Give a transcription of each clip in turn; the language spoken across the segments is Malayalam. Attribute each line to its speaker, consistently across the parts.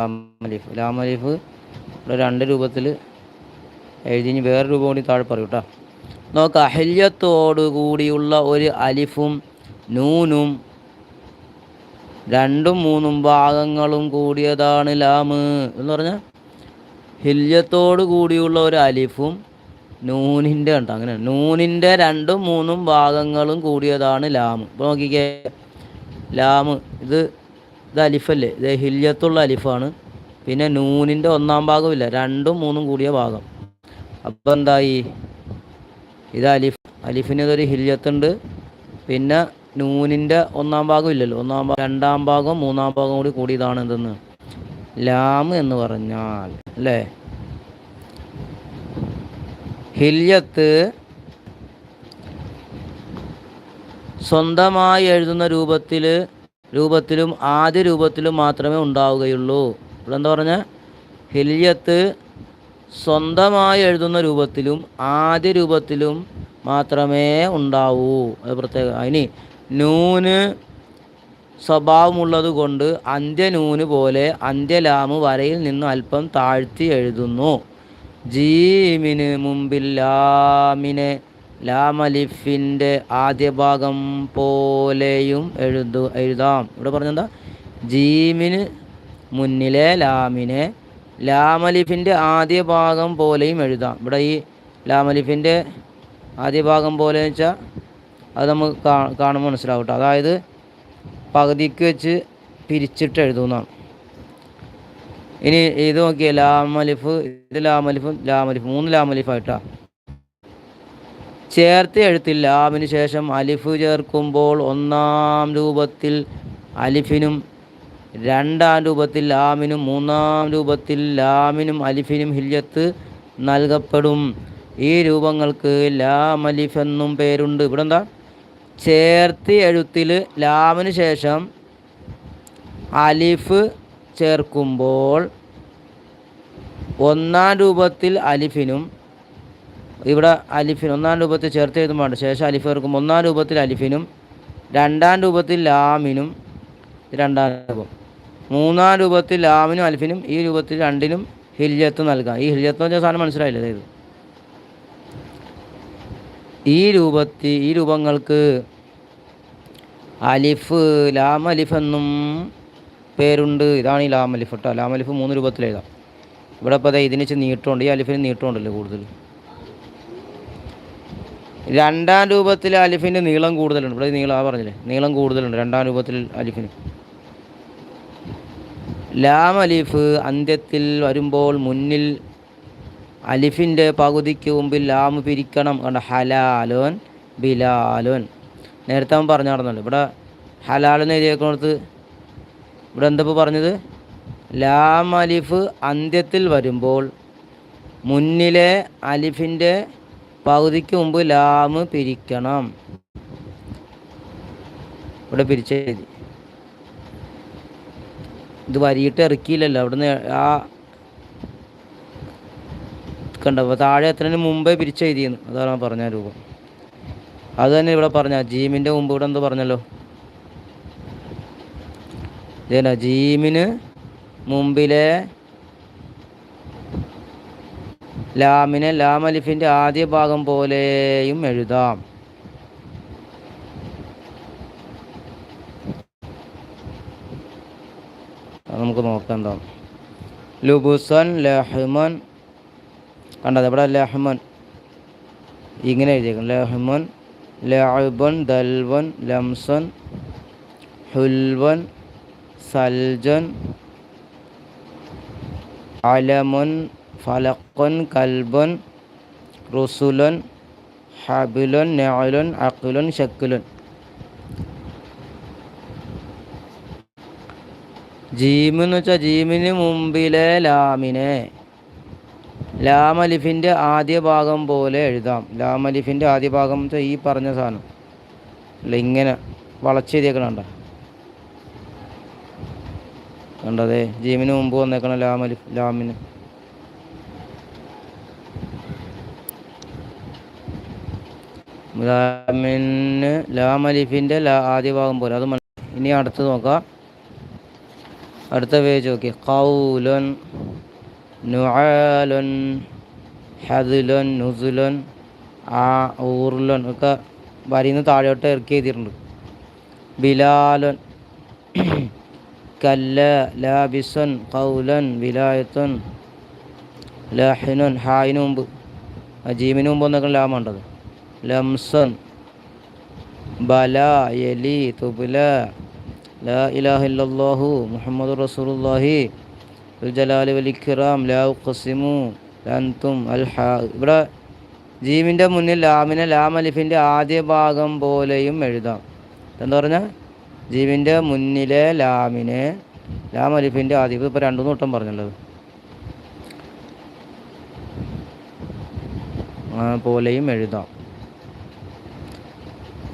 Speaker 1: ലാമലിഫ് ലാമലീഫ് ഇവിടെ രണ്ട് രൂപത്തിൽ എഴുതി ഇനി വേറെ രൂപം കൂടി താഴെ പറയൂ കേട്ടോ നോക്കാം അഹല്യത്തോടു കൂടിയുള്ള ഒരു അലിഫും നൂനും രണ്ടും മൂന്നും ഭാഗങ്ങളും കൂടിയതാണ് ലാമ് എന്ന് പറഞ്ഞാൽ ഹില്യത്തോടു കൂടിയുള്ള ഒരു അലിഫും നൂനിന്റെ ഉണ്ട് അങ്ങനെ നൂനിന്റെ രണ്ടും മൂന്നും ഭാഗങ്ങളും കൂടിയതാണ് ലാമ്. ഇപ്പോൾ നോക്കിക്കേ ലാമ് ഇത് ഇത് അലിഫല്ലേ? ഇത് ഹില്യത്തുള്ള അലിഫാണ്. പിന്നെ നൂനിന്റെ ഒന്നാം ഭാഗമില്ല രണ്ടും മൂന്നും കൂടിയ ഭാഗം. അപ്പോൾ എന്തായി? ഇത് അലിഫ് അലിഫിന് ഇതൊരു ഹില്യത്തുണ്ട്. പിന്നെ നൂനിന്റെ ഒന്നാം ഭാഗം ഇല്ലല്ലോ. ഒന്നാം ഭാഗം രണ്ടാം ഭാഗം മൂന്നാം ഭാഗം കൂടി കൂടിയതാണ് എന്തെന്ന്? ലാം എന്ന് പറഞ്ഞാൽ അല്ലേ? ഹില്യത്ത് സ്വന്തമായി എഴുതുന്ന രൂപത്തിൽ രൂപത്തിലും ആദ്യ രൂപത്തിലും മാത്രമേ ഉണ്ടാവുകയുള്ളൂ. ഇവിടെ എന്താ പറഞ്ഞ? ഹില്യത്ത് സ്വന്തമായി എഴുതുന്ന രൂപത്തിലും ആദ്യ രൂപത്തിലും മാത്രമേ ഉണ്ടാവൂ. അത് പ്രത്യേക. ഇനി നൂന് സ്വഭാവമുള്ളത് കൊണ്ട് അന്ത്യനൂന് പോലെ അന്ത്യലാമ് വരയിൽ നിന്ന് അല്പം താഴ്ത്തി എഴുതുന്നു. ജീമിന് മുമ്പിൽ ലാമിനെ ലാമലിഫിന്റെ ആദ്യ ഭാഗം പോലെയും എഴുതു എഴുതാം. ഇവിടെ പറഞ്ഞെന്താ? ജീമിന് മുന്നിലെ ലാമിനെ ലാമലിഫിന്റെ ആദ്യ ഭാഗം പോലെയും എഴുതാം. ഇവിടെ ഈ ലാമലിഫിന്റെ ആദ്യ ഭാഗം പോലെ വെച്ചാൽ അത് നമുക്ക് കാണുമ്പോൾ മനസ്സിലാവും കേട്ടോ അതായത് പകുതിക്ക് വെച്ച് പിരിച്ചിട്ട് എഴുതുന്നതാണ് ഇനി ഇത് നോക്കിയേ. ലാമലിഫ് ഇത് ലാമലിഫും ലാമലിഫ് മൂന്ന് ലാമലിഫായിട്ടാ. ചേർത്ത് എഴുത്തിൽ ലാമിന് ശേഷം അലിഫ് ചേർക്കുമ്പോൾ ഒന്നാം രൂപത്തിൽ അലിഫിനും രണ്ടാം രൂപത്തിൽ ലാമിനും മൂന്നാം രൂപത്തിൽ ലാമിനും അലിഫിനും ഹില്യത്ത് നൽകപ്പെടും. ഈ രൂപങ്ങൾക്ക് ലാം അലിഫ് എന്നും പേരുണ്ട്. ഇവിടെ എന്താ ചേർത്ത് എഴുത്തിൽ ലാമിന് ശേഷം അലിഫ് ചേർക്കുമ്പോൾ ഒന്നാം രൂപത്തിൽ അലിഫിനും ഇവിടെ അലിഫിൻ ഒന്നാം രൂപത്തിൽ ചേർത്ത് എഴുതുമ്പോൾ ശേഷം അലിഫ് ചേർക്കും ഒന്നാം രൂപത്തിൽ അലിഫിനും രണ്ടാം രൂപത്തിൽ ലാമിനും രണ്ടാം രൂപം. മൂന്നാം രൂപത്തിൽ ലാമിനും അലിഫിനും ഈ രൂപത്തിൽ രണ്ടിനും ഹില്യത്ത് നൽകാം. ഈ ഹില്യത്ത് എന്ന് വെച്ചാൽ സാധനം മനസ്സിലായില്ല? ഇത് ഈ രൂപത്തിൽ ഈ രൂപങ്ങൾക്ക് അലിഫ് ലാം അലിഫ് എന്നും പേരുണ്ട്. ഇതാണ് ഈ ലാം അലിഫ് കേട്ടോ ലാം അലിഫ് മൂന്ന് രൂപത്തിൽ എഴുതാം ഇവിടെ ഇപ്പോൾ അതെ ഇതിന് നീട്ടമുണ്ട്. ഈ അലിഫിന് നീട്ടമുണ്ടല്ലോ കൂടുതൽ. രണ്ടാം രൂപത്തിൽ അലിഫിന്റെ നീളം കൂടുതലുണ്ട്. ഇവിടെ നീളം ആ പറഞ്ഞില്ലേ? നീളം കൂടുതലുണ്ട്. രണ്ടാം രൂപത്തിൽ അലിഫിന്. ലാം അലിഫ് അന്ത്യത്തിൽ വരുമ്പോൾ മുന്നിൽ അലിഫിന്റെ പകുതിക്ക് മുമ്പിൽ ലാം പിരിക്കണം. കണ്ട? ഹലാലോൻ ബിലാലോൻ. നേരത്തെ അവൻ പറഞ്ഞു നടന്നുണ്ട് ഇവിടെ ഹലാലെന്ന് എഴുതിയേക്കുന്നിടത്ത് ഇവിടെ എന്തപ്പോൾ പറഞ്ഞത്? ലാം അലിഫ് അന്ത്യത്തിൽ വരുമ്പോൾ മുന്നിലെ അലിഫിന്റെ പകുതിക്ക് മുമ്പ് ലാമ് പിരിക്കണം. ഇവിടെ പിരിച്ചെഴുതി ഇത് വരിയിട്ട് ഇറക്കിയില്ലല്ലോ. അവിടുന്ന് ആ കണ്ട? താഴെ എത്രയും മുമ്പേ പിരിച്ചെഴുതിയെന്ന് അതാണ് പറഞ്ഞ രൂപം. അത് തന്നെ ഇവിടെ പറഞ്ഞ ജീമിന്റെ മുമ്പ് ഇവിടെ എന്തോ പറഞ്ഞല്ലോ? ജീമിന് മുമ്പിലെ ലാമിനെ ലാമലിഫിന്റെ ആദ്യ ഭാഗം പോലെയും എഴുതാം. നമുക്ക് നോക്കാം എന്താ. ലുബുസൻ ലഹ്മൻ. കണ്ടത് ഇവിടെ ലഹ്മൻ. ഇങ്ങനെ എഴുതിയേക്കും ലഹ്മൻ ലഅബൻ ദൽവൻ ലംസൻ ഹുൽവൻ സൽജൻ അലമുൻ ഫലഖൻ കൽബൻ റുസുലൻ ഹബിലുൻ നെഅലുൻ അഖിലുൻ ഷക്കിലുൻ ജീം എന്ന് വെച്ചാൽ ജീമിന് മുമ്പിലെ ലാമിനെ. ലാമലിഫിന്റെ ആദ്യ ഭാഗം പോലെ എഴുതാം. ലാമലിഫിന്റെ ആദ്യ ഭാഗം എന്ന് വെച്ചാൽ ഈ പറഞ്ഞ സാധനം. അല്ല ഇങ്ങനെ വളച്ചെഴുതിയേക്കണണ്ട കണ്ടതേ ജീമിന് മുമ്പ് വന്നേക്കണം ലാമലിഫ് ലാമിന്. ലാമിന് ലാമലിഫിന്റെ ലാ ആദ്യ ഭാഗം പോലെ. അത് ഇനി അടുത്ത് നോക്കാം. അടുത്ത പേജ് നോക്കി. കൗലുൻ നുആലുൻ ഹദിലുൻ നുസുലുൻ ആ ഊർലുൻ ഒക്കെ വരിന്ന് താഴോട്ട് ഇറക്കി എഴുതിയിട്ടുണ്ട്. ബിലാലുൻ കല്ല ലാബിസുൻ കൗലൻ വിലായത്തുൻ ലഹിനുൻ ഹായിന് മുമ്പ് ജീമിന് മുമ്പ് ഒന്നൊക്കെ ലാമുണ്ടത് ലംസൻ ബല യലി തുബുല ലാ ഇലാഹ ഇല്ലല്ലാഹു മുഹമ്മദ് റസൂലുല്ലാഹി ജലാലി വലിഖിറാം ലാ ഖസിമു അൻതും അൽ ഹാ ഇവിടെ ജീമിന്റെ മുന്നിൽ ലാമിനെ ലാം അലിഫിന്റെ ആദ്യ ഭാഗം പോലെയും എഴുതാം. എന്താ പറഞ്ഞാൽ ജീമിന്റെ മുന്നിലെ ലാമിനെ ലാം അലിഫിന്റെ ആദ്യ ഇപ്പോൾ രണ്ടു വട്ടം പറഞ്ഞുള്ളത് പോലെയും എഴുതാം.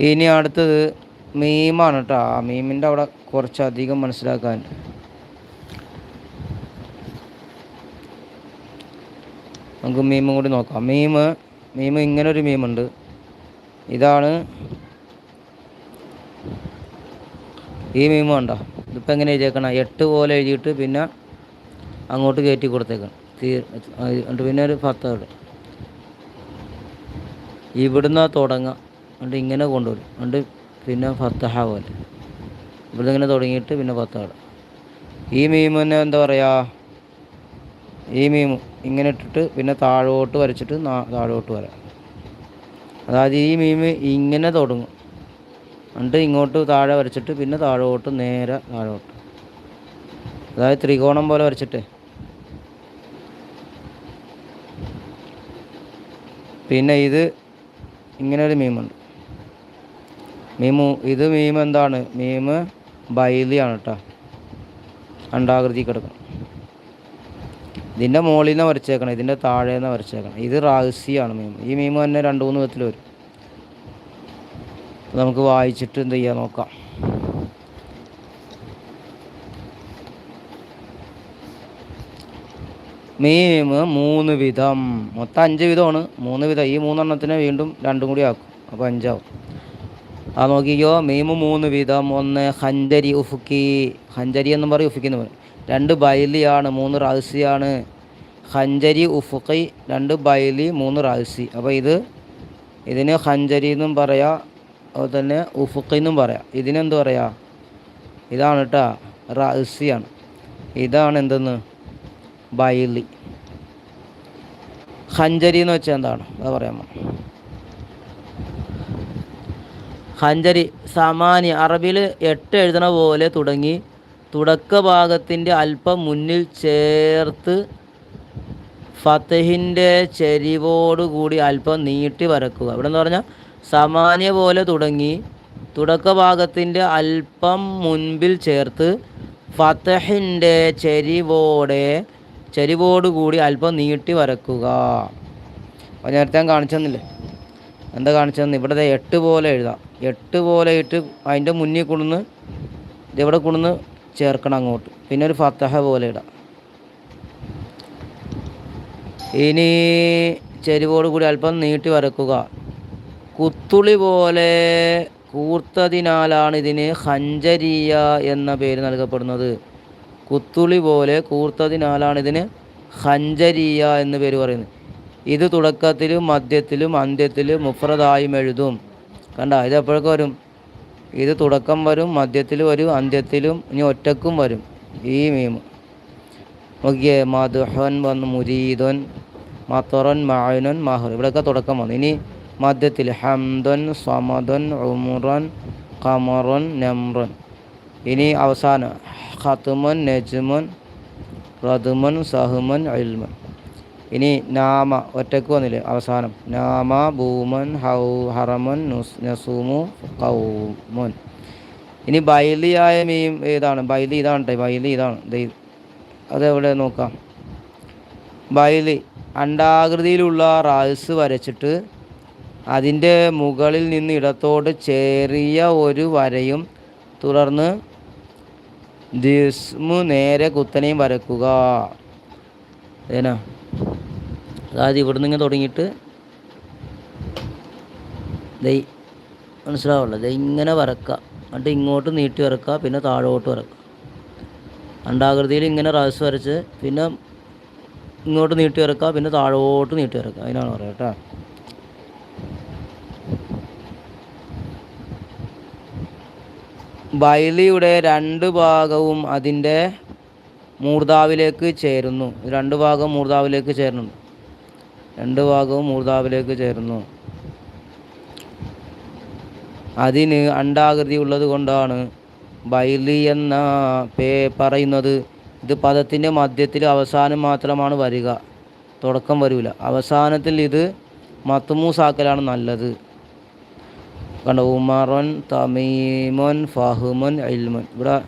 Speaker 1: ഇനി അടുത്തത് മീമാണ് കേട്ടോ ആ മീമിന്റെ അവിടെ കുറച്ചധികം മനസ്സിലാക്കാൻ. നമുക്ക് മീമും കൂടി നോക്കാം. മീമ് മീമ് ഒരു മീമുണ്ട്. ഇതാണ് ഈ മീമ് കണ്ടോ. ഇതിപ്പോൾ എങ്ങനെ എഴുതിയേക്കണം? എട്ട് പോലെ എഴുതിയിട്ട് പിന്നെ അങ്ങോട്ട് കയറ്റി കൊടുത്തേക്കണം. തീ പിന്നെ ഒരു പത്ത് ഇടും ഇവിടുന്ന് തുടങ്ങാം. എന്നിട്ട് ഇങ്ങനെ കൊണ്ടുവരും. എന്നിട്ട് പിന്നെ ഫത്തഹ പോലെ ഇവിടെ ഇങ്ങനെ തുടങ്ങിയിട്ട് പിന്നെ ഫത്തഹ ഈ മീമിനെ എന്താ പറയുക ഈ മീം ഇങ്ങനെ ഇട്ടിട്ട് പിന്നെ താഴോട്ട് വരച്ചിട്ട് താഴോട്ട് വരാം. അതായത് ഈ മീം ഇങ്ങനെ തുടങ്ങും. എന്നിട്ട് ഇങ്ങോട്ട് താഴെ വരച്ചിട്ട് പിന്നെ താഴോട്ട് നേരെ താഴോട്ട്. അതായത് ത്രികോണം പോലെ വരച്ചിട്ട്. പിന്നെ ഇത് ഇങ്ങനെ ഒരു മീമുണ്ട്. മീമു ഇത് മീം എന്താണ്? മീം ബൈലിയാണ് കേട്ടോ അണ്ടാകൃതി കിടക്കണം. ഇതിന്റെ മുകളിൽ നിന്ന് വരച്ചേക്കണം ഇതിന്റെ താഴെ നിന്ന് വരച്ചേക്കണം. ഇത് റാസിയാണ് മീം ഈ മീം തന്നെ രണ്ട് മൂന്ന് വിധത്തിൽ വരും. നമുക്ക് വായിച്ചിട്ട് എന്ത് ചെയ്യാൻ നോക്കാം. മീം മൂന്ന് വിധം. മൊത്തം അഞ്ച് വിധമാണ്. മൂന്ന് വിധം. ഈ മൂന്നെണ്ണത്തിനെ വീണ്ടും രണ്ടും കൂടി ആക്കും. അപ്പോൾ അഞ്ചാവും. ആ നോക്കിക്കോ. മീമ് മൂന്ന് വീതം ഒന്ന് ഹഞ്ചരി ഉഫുക്കി. ഹഞ്ചരി എന്നും പറയും ഉഫുക്കി പറയും. രണ്ട് ബൈലിയാണ് മൂന്ന് റാസിയാണ് ഹഞ്ചരി ഉഫുക്കി രണ്ട് ബൈലി മൂന്ന് റാസി അപ്പോൾ ഇത് ഇതിന് ഹഞ്ചരി എന്നും പറയാം അതുപോലെ തന്നെ ഉഫുക്കി എന്നും പറയാം. ഇതിനെന്ത് പറയാ? ഇതാണ് കേട്ടോ റാസിയാണ് ഇതാണ് എന്തെന്ന്? ബൈലി. ഹഞ്ചരി എന്ന് വെച്ചാൽ എന്താണ്? അത് പറയാമോ ഹഞ്ചരി സമാനി അറബിയിൽ എട്ട് എഴുതണ പോലെ തുടങ്ങി. തുടക്ക ഭാഗത്തിന്റെ അല്പം മുന്നിൽ ചേർത്ത് ഫത്തഹിന്റെ ചെരിവോടുകൂടി അല്പം നീട്ടി വരക്കുക. ഇവിടെ എന്ന് പറഞ്ഞാൽ സമാന്യ പോലെ തുടങ്ങി. തുടക്ക ഭാഗത്തിന്റെ അല്പം മുൻപിൽ ചേർത്ത് ഫത്തഹിന്റെ ചെരിവോടെ ചെരിവോടുകൂടി അല്പം നീട്ടി വരക്കുക. അപ്പോൾ നേരത്തെ കാണിച്ചു തന്നില്ലേ? എന്താ കാണിച്ചു തന്നെ ഇവിടെ എട്ട് പോലെ എഴുതാം. എട്ട് പോലെ ഇട്ട് അതിന്റെ മുന്നിൽ കൊണ്ടുവന്ന് ഇതെവിടെ കൊണ്ടുവന്ന് ചേർക്കണം അങ്ങോട്ട്. പിന്നെ ഒരു ഫത്തഹ പോലെ ഇടാം. ഇനി ചെരുവോട് കൂടി അല്പം നീട്ടി വരക്കുക. കുത്തുളി പോലെ കൂർത്തതിനാലാണ് ഇതിന് ഹഞ്ചരിയ എന്ന പേര് നൽകപ്പെടുന്നത്. കുത്തുളി പോലെ കൂർത്തതിനാലാണ് ഇതിന് ഹഞ്ചരിയ എന്ന് പേര് പറയുന്നത്. ഇത് തുടക്കത്തിലും മധ്യത്തിലും അന്ത്യത്തിലും മുഫ്രദായും എഴുതും. കണ്ട ഇത് എപ്പോഴൊക്കെ വരും? ഇത് തുടക്കം വരും മധ്യത്തിൽ വരും അന്ത്യത്തിലും ഇനി ഒറ്റക്കും വരും. ഈ മീം നോക്കിയേ മധുഹൻ വന്ന് മുരീദൻ മത്തറൻ മായനൻ മഹർ. ഇവിടെയൊക്കെ തുടക്കം വന്നു. ഇനി മധ്യത്തിൽ ഹംദൻ സമദൻ ഉമുറൻ കമറൻ നമ്രൻ ഇനി അവസാനം ഖത്തുമൻ നജ്മൻ റദുമൻ സഹുമൻ ഇൽമൻ. ഇനി നാമ ഒറ്റയ്ക്ക് വന്നില്ലേ? അവസാനം. നാമ ഭൂമൻ ഹൗ ഹറമൻ നുസ് നസൂമു കൗമുൻ ഇനി ബൈലിയായ മീം ഏതാണ്? ബൈലി ഇതാണ് ബൈലി ഇതാണ്. അതെവിടെ നോക്കാം. ബൈലി അണ്ടാകൃതിയിലുള്ള റാൽസ് വരച്ചിട്ട് അതിന്റെ മുകളിൽ നിന്ന് ഇടത്തോട്ട് ചെറിയ ഒരു വരയും തുടർന്ന് ദിസ്മു നേരെ കുത്തനെയും വരക്കുക. ഏനാ? അതായത് ഇവിടുന്ന് ഇങ്ങനെ തുടങ്ങിയിട്ട് ദൈ മനസ്സിലാവുള്ളൂ. ദൈ ഇങ്ങനെ വരക്കുക. എന്നിട്ട് ഇങ്ങോട്ട് നീട്ടി വരക്കുക പിന്നെ താഴോട്ട് വരക്കുക. അണ്ടാകൃതിയിൽ ഇങ്ങനെ റാസ് വരച്ച് പിന്നെ ഇങ്ങോട്ട് നീട്ടി വരക്കുക പിന്നെ താഴോട്ട് നീട്ടി വരക്കുക. അതിനാണ് പറയുക കേട്ടോ. ബൈലിയുടെ രണ്ട് ഭാഗവും അതിന്റെ മൂർധാവിലേക്ക് ചേരുന്നു. രണ്ട് ഭാഗം മൂർധാവിലേക്ക് ചേരുന്നു രണ്ട് ഭാഗവും മൂർധാവിലേക്ക് ചേരുന്നു. അതിന് അണ്ടാകൃതി ഉള്ളത് കൊണ്ടാണ് ബൈലി എന്ന പേ പറയുന്നത്. ഇത് പദത്തിന്റെ മധ്യത്തിൽ അവസാനം മാത്രമാണ് വരിക. തുടക്കം വരില്ല അവസാനത്തിൽ ഇത് മത്തുമൂസാക്കലാണ് നല്ലത്. കണ്ട? ഉമറൻ തമീമൻ ഫഹുമൻ ഇൽമൻ. ഇവിടെ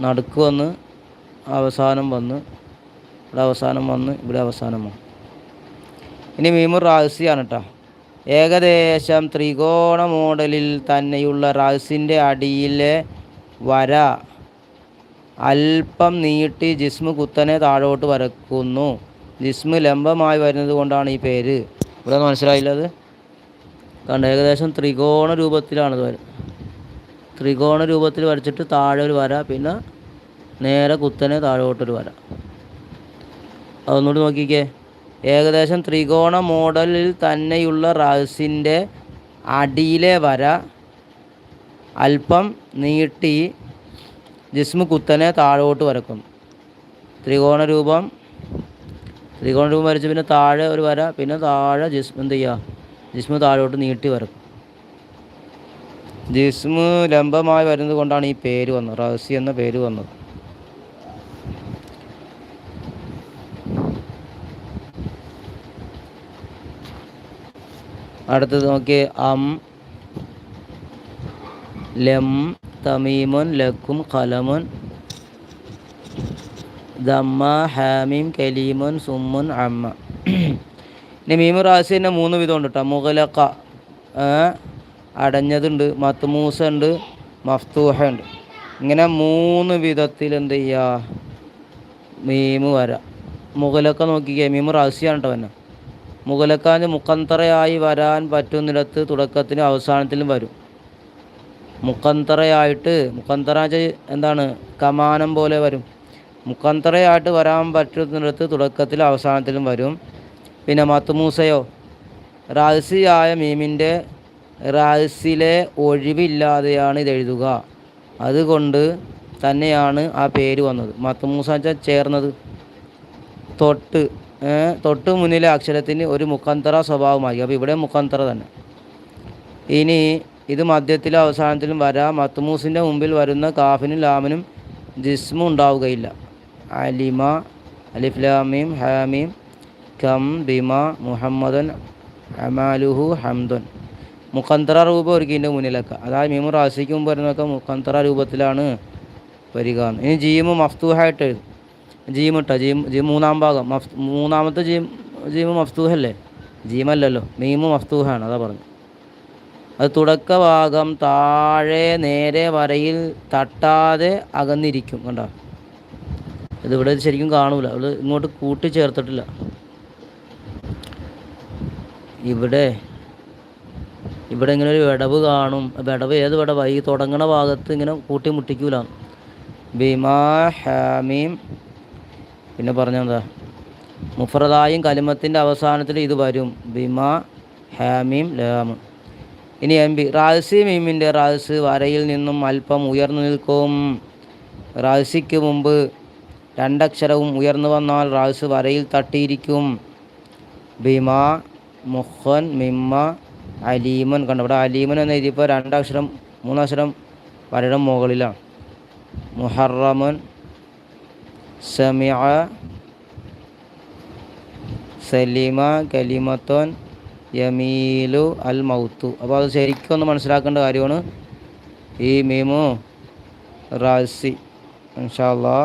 Speaker 1: നടുക്ക് വന്ന് അവസാനം വന്ന് ഇവിടെ അവസാനം വന്ന് ഇവിടെ അവസാനം വന്ന്. ഇനി മീമു റാസിയാണ് കേട്ടോ ഏകദേശം ത്രികോണ മോഡലിൽ തന്നെയുള്ള റാസിന്റെ അടിയിലെ വര അല്പം നീട്ടി ജിസ്മു കുത്തനെ താഴോട്ട് വരക്കുന്നു. ജിസ്മു ലംബമായി വരുന്നത് കൊണ്ടാണ് ഈ പേര്. ഇവിടെ മനസ്സിലായില്ലത് കണ്ട ഏകദേശം ത്രികോണ രൂപത്തിലാണ് ഇത് ത്രികോണ രൂപത്തിൽ വരച്ചിട്ട് താഴെ ഒരു വര പിന്നെ നേരെ കുത്തനെ താഴോട്ടൊരു വര. അതൊന്നുകൂടി നോക്കിക്കേ. ഏകദേശം ത്രികോണ മോഡലിൽ തന്നെയുള്ള റാസിന്റെ അടിയിലെ വര അല്പം നീട്ടി ജിസ്മ കുത്തനെ താഴോട്ട് വരക്കും. ത്രികോണ രൂപം ത്രികോണ രൂപം വരച്ച് പിന്നെ താഴെ ഒരു വര പിന്നെ താഴെ ജിസ്മ എന്ത് ചെയ്യുക? ജിസ്മ താഴോട്ട് നീട്ടി വരക്കും. ജിസ്മ ലംബമായി വരുന്നത് കൊണ്ടാണ് ഈ പേര് വന്നത് റഹസ്യ എന്ന പേര് വന്നത്. അടുത്തത് നോക്കി അം ലം തമീമുൻ ലക്കും ഖലമുൻ ദമ്മ ഹാമീം കലീമുൻ സുമ്മുൻ അമ്മ. ഇനി മീമു റാസിന്റെ മൂന്ന് വിധം ഉണ്ട് കേട്ടോ മുഗലക്ക അടഞ്ഞതുണ്ട്. മത്മൂസ ഉണ്ട് മഫ്തൂഹ ഉണ്ട് ഇങ്ങനെ മൂന്ന് വിധത്തിൽ എന്ത് ചെയ്യുക മീമ് വരാം. മുഗലൊക്കെ നോക്കിക്കേ. മീമു റാസിയാണ് കേട്ടോ തന്നെ മുഗലക്കാന് മുക്കന്തറയായി വരാൻ പറ്റുന്നിടത്ത് തുടക്കത്തിലും അവസാനത്തിലും വരും. മുക്കന്തറയായിട്ട് മുക്കന്തറ എന്താണ് കമാനം പോലെ വരും. മുക്കന്തറയായിട്ട് വരാൻ പറ്റുന്നിടത്ത് തുടക്കത്തിലും അവസാനത്തിലും വരും. പിന്നെ മത്തുമൂസയോ റാസിയായ മീമിന്റെ റാസിലെ ഒഴിവില്ലാതെയാണ് ഇത് എഴുതുക. അതുകൊണ്ട് തന്നെയാണ് ആ പേര് വന്നത്. മത്തുമൂസ ചേർന്നത്. തൊട്ട് തൊട്ട് മുന്നിലെ അക്ഷരത്തിന് ഒരു മുക്കന്തറ സ്വഭാവമായി അപ്പോൾ ഇവിടെ മുക്കന്തറ തന്നെ. ഇനി ഇത് മധ്യത്തിലും അവസാനത്തിലും വരാം. മത്തുമൂസിന്റെ മുമ്പിൽ വരുന്ന കാഫിനും ലാമിനും ജിസ്മും ഉണ്ടാവുകയില്ല. അലിമ അലിഫ്ലാമീം ഹാമീം കം ബിമ മുഹമ്മദൻ അമാലുഹു ഹംദൻ. മുഖന്തറ രൂപം ഒരുക്കിന്റെ മുന്നിലൊക്കെ. അതായത് മീമു റാസിക്ക് മുമ്പ് വരുന്നതൊക്കെ മുഖന്തറ രൂപത്തിലാണ് വരിക ഇനി ജീമു മഫ്തുഹായിട്ട് എഴുതും. ജീം ഇട്ട? ജീം ജീം മൂന്നാം ഭാഗം. മഫ് മൂന്നാമത്തെ ജീം ജീമ് മഫ്തൂഹല്ലേ? ജീമല്ലല്ലോ. മീമു മഫ്തൂഹാണ് അതാ പറഞ്ഞു. അത് തുടക്ക ഭാഗം താഴെ നേരെ വരയിൽ തട്ടാതെ അകന്നിരിക്കും കണ്ടോ? ഇതിവിടെ ശരിക്കും കാണൂല. അവൾ ഇങ്ങോട്ട് കൂട്ടിച്ചേർത്തിട്ടില്ല. ഇവിടെ ഇവിടെ ഇങ്ങനെ ഒരു വിടവ് കാണും. വിടവ് ഏത് വിടവ്? ഈ തുടങ്ങണ ഭാഗത്ത് ഇങ്ങനെ കൂട്ടി മുട്ടിക്കൂല ബിമാ ഹാമീം പിന്നെ പറഞ്ഞെന്താ? മുഫറദായും കലിമത്തിന്റെ അവസാനത്തിൽ ഇത് വരും. ബിമ ഹാമീം ലാമ് ഇനി എം ബി റാസി മീമിന്റെ റാസ് വരയിൽ നിന്നും അല്പം ഉയർന്നു നിൽക്കും. റാസിക്ക് മുമ്പ് രണ്ടക്ഷരവും ഉയർന്നു വന്നാൽ റാസ് വരയിൽ തട്ടിയിരിക്കും. ബിമ മുഹൻ മിമ്മ അലീമൻ. കണ്ടു ഇവിടെ അലീമൻ എന്ന് എഴുതിയപ്പോൾ രണ്ടക്ഷരം മൂന്നക്ഷരം വരയുടെ മുകളിലാണ്. മുഹറമൻ സമിഅ സലിമ കലിമത്തോൻ യമീലു അൽ മൗത്തു അപ്പോൾ അത് ശരിക്കും ഒന്ന് മനസ്സിലാക്കേണ്ട കാര്യമാണ്. ഈ മീമു റാസി ഇൻഷാല്ലാ